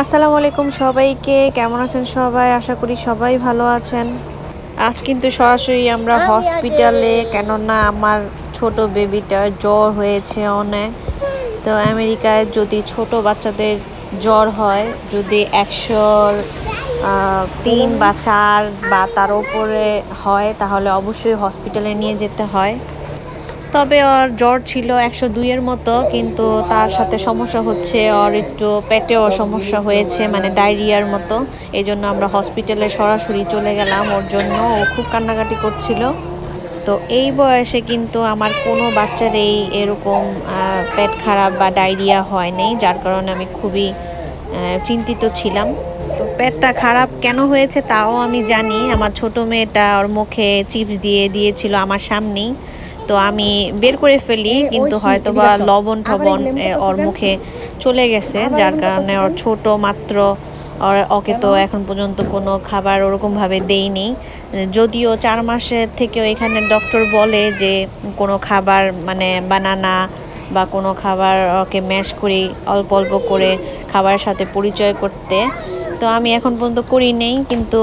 আসসালামু আলাইকুম সবাইকে কেমন আছেন সবাই? আশা করি সবাই ভালো আছেন। আজ কিন্তু সরাসরি আমরা হসপিটালে কেননা আমার ছোট বেবিটার জ্বর হয়েছে অনেক। তো আমেরিকায় যদি ছোট বাচ্চাদের জ্বর হয় যদি একশোর তিন বা চার বা তার উপরে হয় তাহলে অবশ্যই হসপিটালে নিয়ে যেতে হয়। তবে ওর জ্বর ছিল একশো দুইয়ের মতো, কিন্তু তার সাথে সমস্যা হচ্ছে, ওর একটু পেটেও সমস্যা হয়েছে মানে ডায়রিয়ার মতো। এই জন্য আমরা হসপিটালে সরাসরি চলে গেলাম, ওর জন্য ও খুব কান্নাকাটি করছিল। তো এই বয়সে কিন্তু আমার কোনো বাচ্চারই এরকম পেট খারাপ বা ডায়রিয়া হয়নি যার কারণে আমি খুবই চিন্তিত ছিলাম। তো পেটটা খারাপ কেন হয়েছে তাও আমি জানি, আমার ছোট মেয়েটা ওর মুখে চিপস দিয়ে দিয়েছিল আমার সামনেই। তো আমি বের করে ফেলি কিন্তু হয়তো বা লবণ টবণ ওর মুখে চলে গেছে যার কারণে ওর ছোট মাত্র ওকে তো এখন পর্যন্ত কোনো খাবার ওরকমভাবে দেইনি। যদিও চার মাসের থেকেও এখানে ডক্টর বলে যে কোনো খাবার মানে বানানা বা কোনো খাবার ওকে ম্যাশ করি অল্প অল্প করে খাবারের সাথে পরিচয় করতে। তো আমি এখন পর্যন্ত করি নেই কিন্তু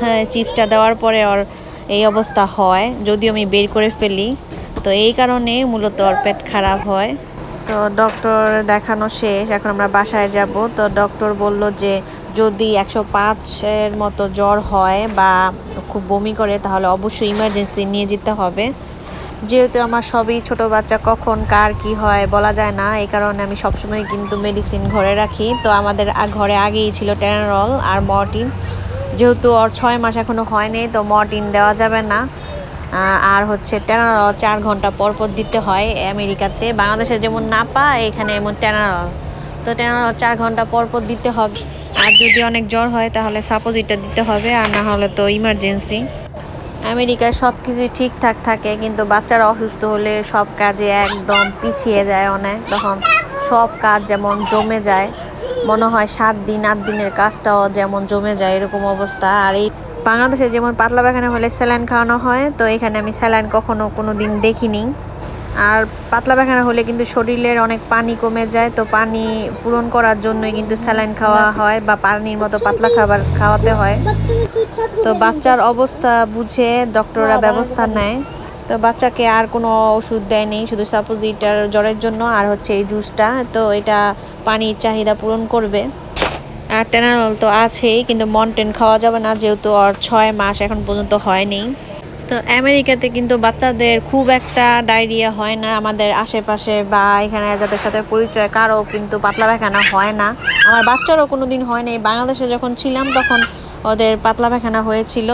হ্যাঁ চিপসটা দেওয়ার পরে ওর এই অবস্থা হয়। যদিও আমি বের করে ফেলি তো এই কারণে মূলত ওর পেট খারাপ হয়। তো ডক্টর দেখানো শেষ, এখন আমরা বাসায় যাব। তো ডক্টর বলল যে, যদি একশো পাঁচের মতো জ্বর হয় বা খুব বমি করে, তাহলে অবশ্যই ইমার্জেন্সি নিয়ে যেতে হবে। যেহেতু আমার সবই ছোট বাচ্চা, কখন কার কি হয় বলা যায় না। এই কারণে আমি সবসময় কিন্তু মেডিসিন ঘরে রাখি। তো আমাদের ঘরে আগেই ছিল টেনারল আর মর্টিন যেহেতু ওর ছয় মাস এখনও হয়নি, তো মর্টিন দেওয়া যাবে না। আর হচ্ছে টেনারল চার ঘণ্টা পর পর দিতে হয় আমেরিকাতে। বাংলাদেশে যেমন না পা এখানে এমন টেনারল তো টেনারল চার ঘণ্টা পর পর দিতে হবে। আর যদি অনেক জ্বর হয়, তাহলে সাপোজিটটা দিতে হবে, আর না হলে তো ইমার্জেন্সি আমেরিকায় সব কিছুই ঠিকঠাক থাকে, কিন্তু বাচ্চারা অসুস্থ হলে সব কাজে একদম পিছিয়ে যায় অনেক। তখন সব কাজ যেমন জমে যায়, মনে হয় সাত দিন, আট দিনের কাজটাও যেমন জমে যায়, এরকম অবস্থা। আর এই বাংলাদেশে যেমন পাতলা পায়খানা হলে স্যালাইন খাওয়ানো হয়, তো এখানে আমি স্যালাইন কখনো কোনো দিন দেখিনি। আর পাতলা পায়খানা হলে কিন্তু শরীরের অনেক পানি কমে যায়, তো পানি পূরণ করার জন্যই কিন্তু স্যালাইন খাওয়া হয় বা পানির মতো পাতলা খাবার খাওয়াতে হয়। তো বাচ্চার অবস্থা বুঝে ডক্টররা ব্যবস্থা নেয়। তো বাচ্চাকে আর কোনো ওষুধ দেয়নি শুধু সাপোজিটার জ্বরের জন্য আর হচ্ছে এই জুসটা, তো এটা পানির চাহিদা পূরণ করবে। আর টেনারল তো আছেই, কিন্তু মন্টেন খাওয়া যাবে না, যেহেতু আর ছয় মাস এখন পর্যন্ত হয়নি। তো আমেরিকাতে কিন্তু বাচ্চাদের খুব একটা ডায়রিয়া হয় না, আমাদের আশেপাশে বা এখানে যাদের সাথে পরিচয়, কারও কিন্তু পাতলা পায়খানা হয় না। আমার বাচ্চারও কোনো দিন হয়নি, বাংলাদেশে যখন ছিলাম তখন ওদের পাতলা পায়খানা হয়েছিল।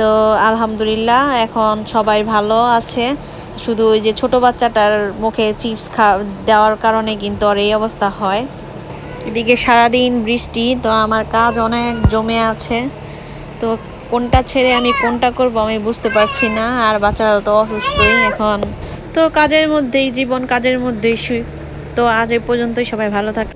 তো আলহামদুলিল্লাহ, এখন সবাই ভালো আছে। শুধু ওই যে ছোট বাচ্চাটার মুখে চিপস খা, দেওয়ার কারণে কিন্তু ওর এই অবস্থা হয়। এদিকে সারাদিন বৃষ্টি, তো আমার কাজ অনেক জমে আছে। তো কোনটা ছেড়ে আমি কোনটা করব আমি বুঝতে পারছি না, আর বাচ্চারা তো অসুস্থই এখন। তো কাজের মধ্যেই, জীবন কাজের মধ্যেই শুই। তো আজ এ পর্যন্তই, সবাই ভালো থাকে